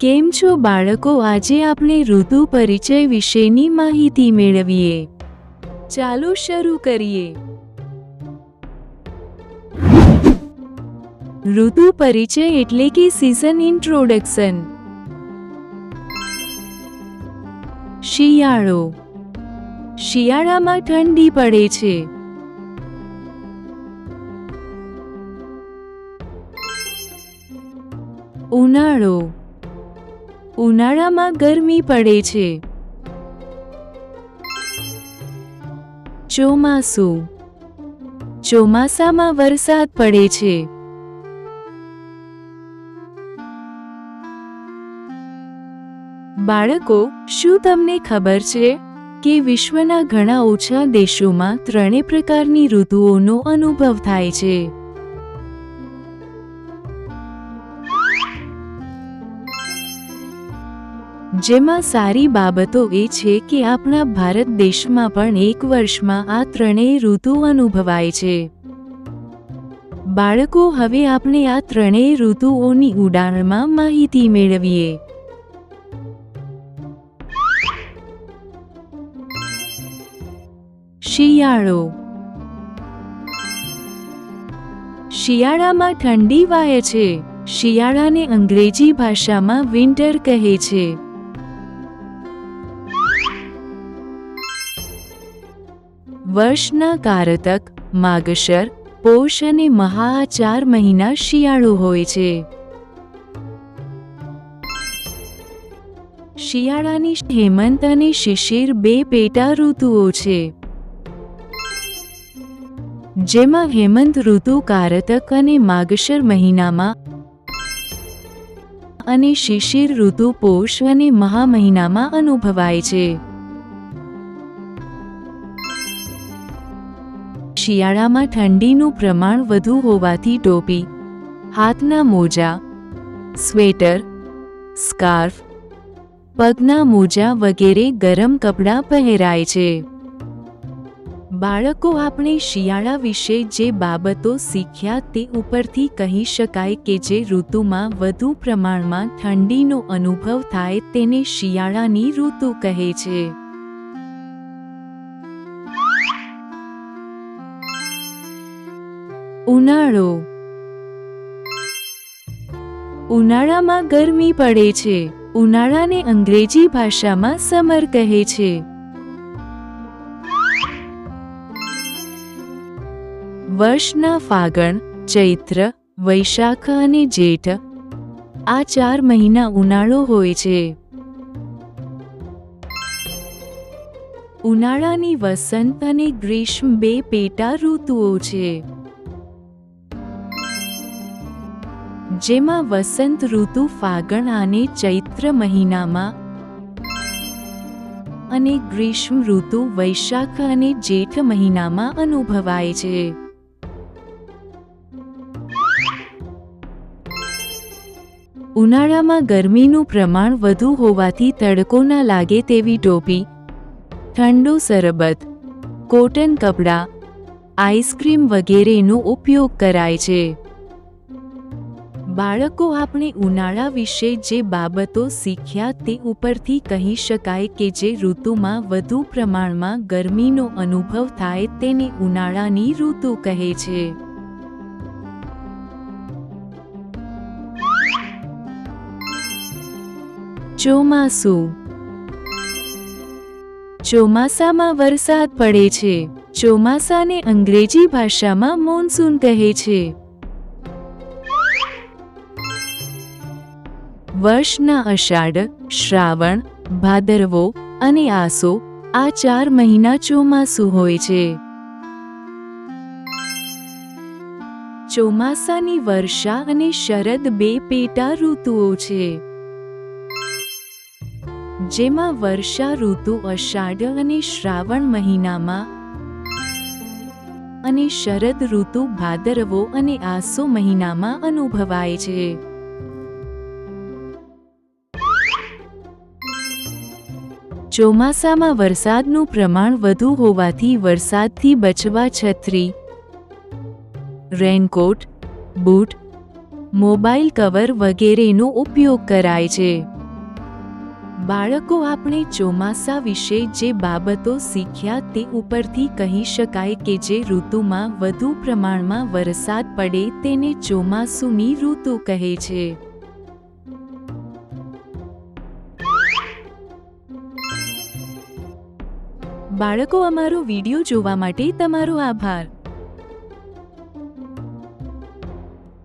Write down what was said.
કેમ છો બાળકો? આજે આપણે ઋતુ પરિચય વિશેની માહિતી મેળવીએ. ચાલો શરૂ કરીએ. ઋતુ પરિચય એટલે કે સિઝન ઇન્ટ્રોડક્શન શિયાળો. શિયાળામાં ઠંડી પડે છે. ઉનાળો. ઉનાળામાં ગરમી પડે છે. ચોમાસું. ચોમાસામાં વરસાદ પડે છે. બાળકો, શું તમને ખબર છે કે વિશ્વના ઘણા ઓછા દેશોમાં ત્રણે પ્રકારની ઋતુઓનો અનુભવ થાય છે? જેમાં સારી બાબતો એ છે કે આપણા ભારત દેશમાં પણ એક વર્ષમાં આ ત્રણેય ઋતુ અનુભવાય છે. બાળકો, હવે આપણે આ ત્રણેય ઋતુઓની ઉડાણમાં માહિતી મેળવીએ. શિયાળો. શિયાળામાં ઠંડી વાય છે. શિયાળાને અંગ્રેજી ભાષામાં વિન્ટર કહે છે. વર્ષના કારતક માગશર પોષ અને મહા ચાર મહિના શિયાળો હોય છે. શિયાળાની હેમંત અને શિશિર બે પેટા ઋતુઓ છે. જેમાં હેમંત ઋતુ કારતક અને માગશર મહિનામાં અને શિશિર ઋતુ પોષ અને મહા મહિનામાં અનુભવાય છે. શિયાળામાં ઠંડીનું પ્રમાણ વધુ હોવાથી ટોપી, હાથના મોજા, સ્વેટર, સ્કાર્ફ, પગના મોજા વગેરે ગરમ કપડાં પહેરાય છે. બાળકો આપણે શિયાળા વિશે જે બાબતો શીખ્યા તે ઉપરથી કહી શકાય કે જે ઋતુમાં વધુ પ્રમાણમાં ઠંડીનો અનુભવ થાય તેને શિયાળાની ઋતુ કહે છે. ઉનાળો. ઉનાળામાં ગરમી પડે છે. ઉનાળાને અંગ્રેજી ભાષામાં સમર કહે છે. વર્ષના ફાગણ, ચૈત્ર, વૈશાખ અને જેઠ આ ચાર મહિના ઉનાળો હોય છે. ઉનાળાની વસંત અને ગ્રીષ્મ બે પેટા ઋતુઓ છે. જેમાં વસંત ઋતુ ફાગણ અને ચૈત્ર મહિનામાં અને ગ્રીષ્મ ઋતુ વૈશાખ અને જેઠ મહિનામાં અનુભવાય છે. ઉનાળામાં ગરમીનું પ્રમાણ વધુ હોવાથી તડકો ના લાગે તેવી ટોપી, ઠંડુ સરબત, કોટન કપડાં, આઈસ્ક્રીમ વગેરેનો ઉપયોગ કરાય છે. બાળકો આપણે ઉનાળા વિશે જે બાબતો શીખ્યા તે ઉપરથી કહી શકાય કે જે ઋતુમાં વધુ પ્રમાણમાં ગરમીનો અનુભવ થાય તેને ઉનાળાની ઋતુ કહે છે. ચોમાસું. ચોમાસામાં વરસાદ પડે છે. ચોમાસાને અંગ્રેજી ભાષામાં મોન્સૂન કહે છે. વર્ષના અષાઢ, શ્રાવણ, ભાદરવો અને આસો આ ચાર મહિના ચોમાસું હોય છે. ચોમાસાની વર્ષા અને શરદ બે પેટા ઋતુઓ છે. જેમાં વર્ષા ઋતુ અષાઢ અને શ્રાવણ મહિનામાં અને શરદ ઋતુ ભાદરવો અને આસો મહિનામાં અનુભવાય છે. ચોમાસામાં વરસાદનું પ્રમાણ વધુ હોવાથી વરસાદથી બચવા છત્રી. રેનકોટ બૂટ મોબાઈલ કવર વગેરેનો ઉપયોગ કરાય છે. બાળકો આપણે ચોમાસા વિશે જે બાબતો શીખ્યા તે ઉપરથી કહી શકાય કે જે ઋતુમાં વધુ પ્રમાણમાં વરસાદ પડે તેને ચોમાસુની ઋતુ કહે છે. બાળકો અમારો વીડિયો જોવા માટે તમારો આભાર.